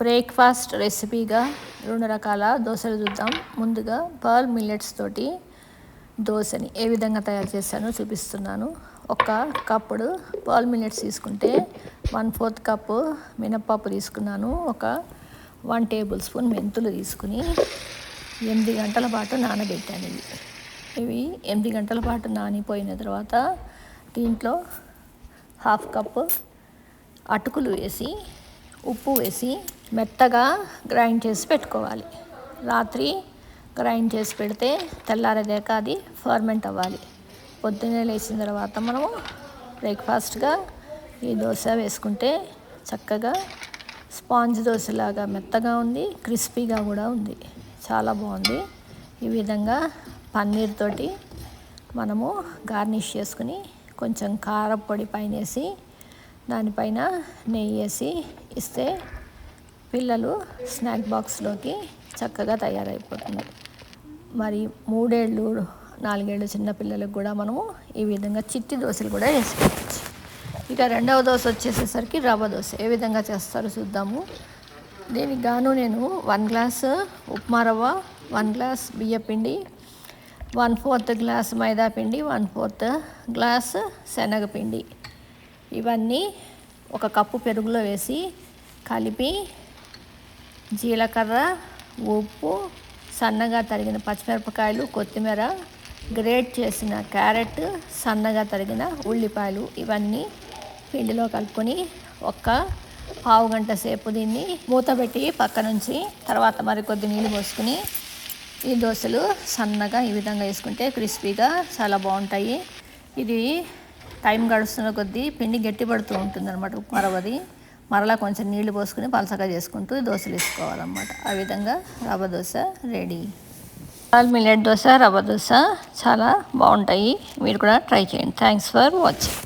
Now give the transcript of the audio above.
Breakfast రెసిపీగా రెండు రకాల దోశలు చూద్దాం. ముందుగా పర్ల్ మిల్లెట్స్ తోటి దోశని ఏ విధంగా తయారు చేశానో చూపిస్తున్నాను. ఒక కప్పుడు పర్ల్ మిల్లెట్స్ తీసుకుంటే వన్ ఫోర్త్ కప్పు మినప్పప్పు తీసుకున్నాను. ఒక వన్ టేబుల్ స్పూన్ మెంతులు తీసుకుని ఎనిమిది గంటల పాటు నానబెట్టాను ఇవి. ఇవి ఎనిమిది గంటల పాటు నానిపోయిన తర్వాత దీంట్లో హాఫ్ కప్పు అటుకులు వేసి ఉప్పు వేసి మెత్తగా గ్రైండ్ చేసి పెట్టుకోవాలి. రాత్రి గ్రైండ్ చేసి పెడితే తెల్లారేదాక అది ఫర్మెంట్ అవ్వాలి. పొద్దున్నే లేచిన తర్వాత మనము బ్రేక్ఫాస్ట్గా ఈ దోశ వేసుకుంటే చక్కగా స్పాంజ్ దోశలాగా మెత్తగా ఉంది క్రిస్పీగా కూడా ఉంది. చాలా బాగుంది. ఈ విధంగా పన్నీర్ తోటి మనము గార్నిష్ చేసుకుని కొంచెం కారపొడి పైన వేసి దానిపైన నెయ్యి వేసి ఇస్తే పిల్లలు స్నాక్ బాక్స్లోకి చక్కగా తయారైపోతుంది మరి మూడేళ్ళు నాలుగేళ్ళు చిన్న పిల్లలకు కూడా మనము ఈ విధంగా చిట్టి దోశలు కూడా వేసుకోవచ్చు ఇక రెండవ దోశ వచ్చేసేసరికి రవ్వ దోశ. ఏ విధంగా చేస్తారో చూద్దాము. దీనికి గాను నేను వన్ గ్లాస్ ఉప్మా రవ్వ వన్ గ్లాస్ బియ్యపిండి వన్ ఫోర్త్ గ్లాస్ మైదా పిండి వన్ ఫోర్త్ గ్లాస్ శనగపిండి. ఇవన్నీ ఒక కప్పు పెరుగులో వేసి కలిపి జీలకర్ర ఉప్పు సన్నగా తరిగిన పచ్చిమిరపకాయలు కొత్తిమీర గ్రేట్ చేసిన క్యారెట్ సన్నగా తరిగిన ఉల్లిపాయలు ఇవన్నీ పిండిలో కలుపుకొని ఒక్క పావు గంట సేపు దీన్ని మూతబెట్టి పక్క నుంచి తర్వాత మరికొద్ది నీళ్ళు పోసుకుని ఈ దోశలు సన్నగా ఈ విధంగా వేసుకుంటే క్రిస్పీగా చాలా బాగుంటాయి. ఇది టైం గడుస్తున్న కొద్దీ పిండి గట్టిపడుతూ ఉంటుంది అనమాట మరవది మరలా కొంచెం నీళ్ళు పోసుకుని పలసగా చేసుకుంటూ దోశలు వేసుకోవాలన్నమాట. ఆ విధంగా రవ్వ dosa ready. Pearl millet dosa రవ్వ దోశ చాలా బాగుంటాయి. మీరు కూడా ట్రై చేయండి. Thanks for watching.